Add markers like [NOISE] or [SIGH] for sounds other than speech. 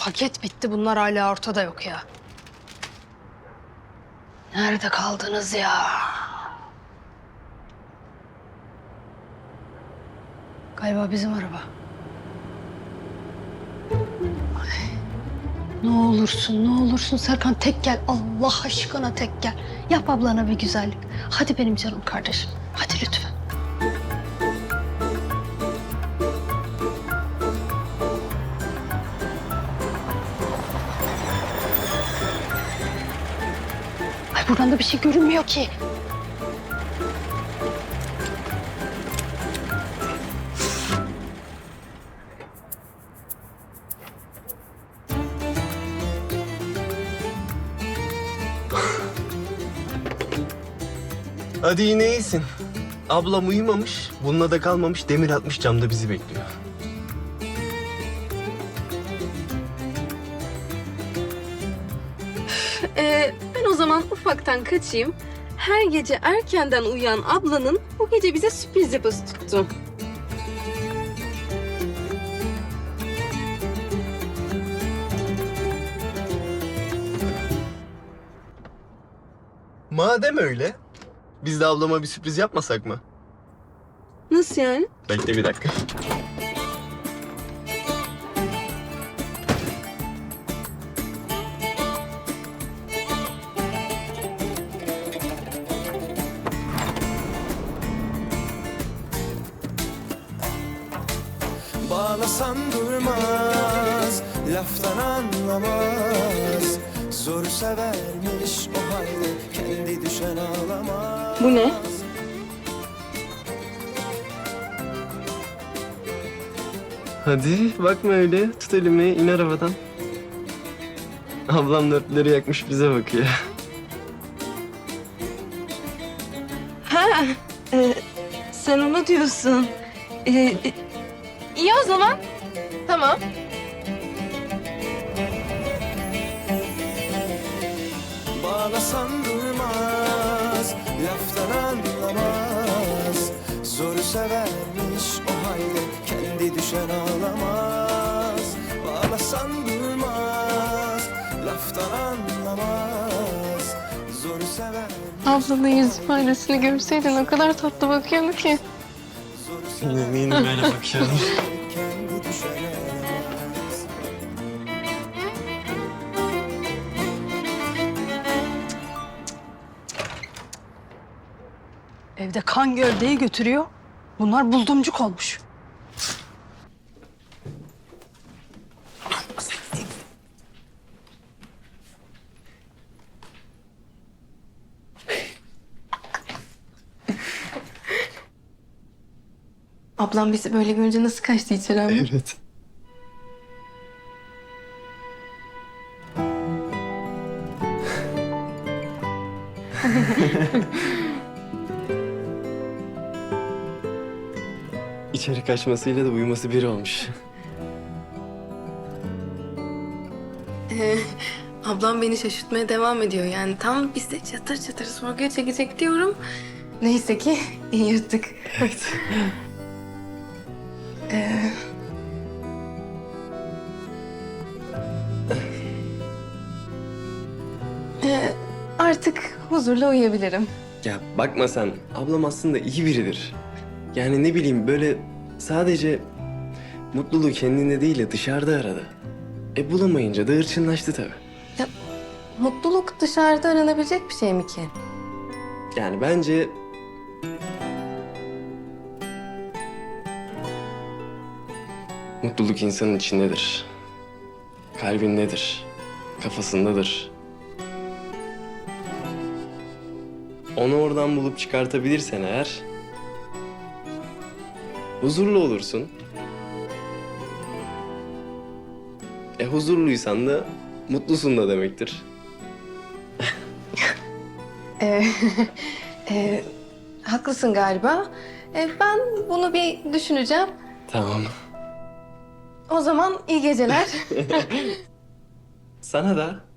Paket bitti bunlar hala ortada yok ya. Nerede kaldınız ya? Galiba bizim araba. Ay. Ne olursun, ne olursun Serkan tek gel. Allah aşkına tek gel. Yap ablana bir güzellik. Hadi benim canım kardeşim. Hadi lütfen. Ay buradan da bir şey görünmüyor ki. Hadi yine iyisin. Ablam uyumamış, bununla da kalmamış, demir atmış camda bizi bekliyor. Ee, o zaman ufaktan kaçayım. Her gece erkenden uyuyan ablanın bu gece bize sürpriz yapası tuttu. Madem öyle, biz de ablama bir sürpriz yapmasak mı? Nasıl yani? Bekle bir dakika. Bağlasan durmaz, laftan anlamaz Zor severmiş o halde kendi düşen ağlamaz Bu ne? Hadi bakma öyle, tut elimi, in arabadan. Ablam dörtleri yakmış bize bakıyor. Ha, e, sen onu diyorsun. E, e, iyi o zaman. Tamam. Bağlasan durmaz, laftan anlamaz Zor severmiş o halde kendi düşen ağlamaz Bağlasan durmaz, laftan anlamaz Zor severmiş Ablanın yüz ifadesini görseydin o kadar tatlı bakıyordu ki. Eminim böyle bakıyorum. Evde kan gövdeyi götürüyor. Bunlar buldumcuk olmuş. Ablam bizi böyle görünce nasıl kaçtı içeri ama? evet. [LAUGHS] İçeri kaçmasıyla da uyuması bir olmuş. Ee, ablam beni şaşırtmaya devam ediyor. Yani tam biz de çatır çatır sorguya çekecek diyorum. Neyse ki yırttık. Evet. Ee, Ee, artık huzurla uyuyabilirim. Ya bakma sen, ablam aslında iyi biridir. Yani ne bileyim böyle sadece mutluluğu kendinde değil de dışarıda aradı. E bulamayınca da hırçınlaştı tabii. Mutluluk dışarıda aranabilecek bir şey mi ki? Yani bence... Mutluluk insanın içindedir. Kalbindedir. Kafasındadır. Onu oradan bulup çıkartabilirsen eğer... Huzurlu olursun. E huzurluysan da mutlusun da demektir. Ee, [LAUGHS] e, haklısın galiba. Ee, ben bunu bir düşüneceğim. Tamam. O zaman iyi geceler. [LAUGHS] [LAUGHS] Sana da.